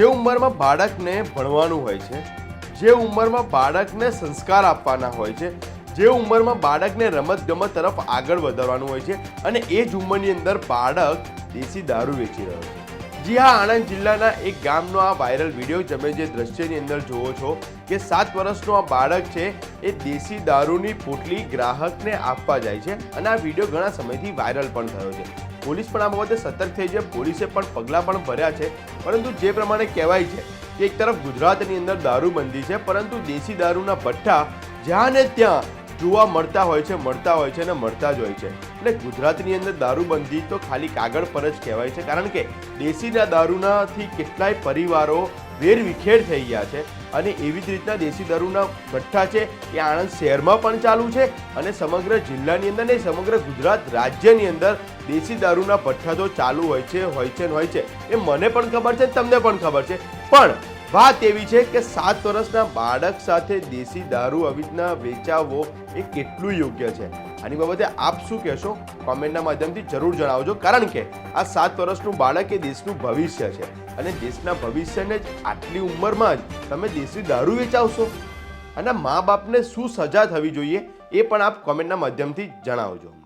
ઉંમરમાં બાળકને ભણવાનું હોય છે, જે ઉંમરમાં બાળકને સંસ્કાર આપવાના હોય છે, જે ઉંમરમાં બાળકને રમત ગમત તરફ આગળ વધારવાનું હોય છે અને એ જ ઉંમરની અંદર બાળક દેશી દારૂ વેચી રહ્યો છે. જી હા, આણંદ જિલ્લાના એક ગામનો આ વાયરલ વીડિયો તમે જે દ્રશ્યની અંદર જુઓ છો કે સાત વર્ષનો આ બાળક છે, એ દેશી દારૂની પોટલી ગ્રાહકને આપવા જાય છે અને આ વીડિયો ઘણા સમયથી વાયરલ પણ થયો છે. પોલીસ પણ આ બાબતે સતર્ક થઈ છે. પોલીસે પણ પગલાં પણ ભર્યા છે. પરંતુ જે પ્રમાણે કહેવાય છે કે એક તરફ ગુજરાતની અંદર દારૂબંધી છે, પરંતુ દેશી દારૂના ભઠ્ઠા જ્યાં ને ત્યાં જોવા મળતા હોય છે, મળતા હોય છે અને મળતા જ હોય છે. એટલે ગુજરાતની અંદર દારૂબંધી તો ખાલી કાગળ પર જ કહેવાય છે. કારણ કે દેશીના દારૂનાથી કેટલાય પરિવારો વેરવિખેર થઈ ગયા છે અને એવી જ રીતના દેશી દારૂના ભઠ્ઠા છે એ આણંદ શહેરમાં પણ ચાલુ છે અને સમગ્ર જિલ્લાની અંદર ને સમગ્ર ગુજરાત રાજ્યની અંદર દેશી દારૂના ભઠ્ઠા તો ચાલુ હોય છે હોય છે ને હોય છે. એ મને પણ ખબર છે, તમને પણ ખબર છે. પણ વાત એવી છે કે સાત વર્ષના બાળક સાથે દેશી દારૂ આવી રીતના વેચાવવો એ કેટલું યોગ્ય છે? આની બાબતે આપ શું કહેશો? કોમેન્ટના માધ્યમથી જરૂર જણાવજો, કારણ કે આ સાત વર્ષનું બાળક એ દેશનું ભવિષ્ય છે અને દેશના ભવિષ્યને જ આટલી ઉંમરમાં જ તમે દેશી દારૂ વેચાવશો. અને મા બાપને શું સજા થવી જોઈએ એ પણ આપ કોમેન્ટના માધ્યમથી જણાવજો.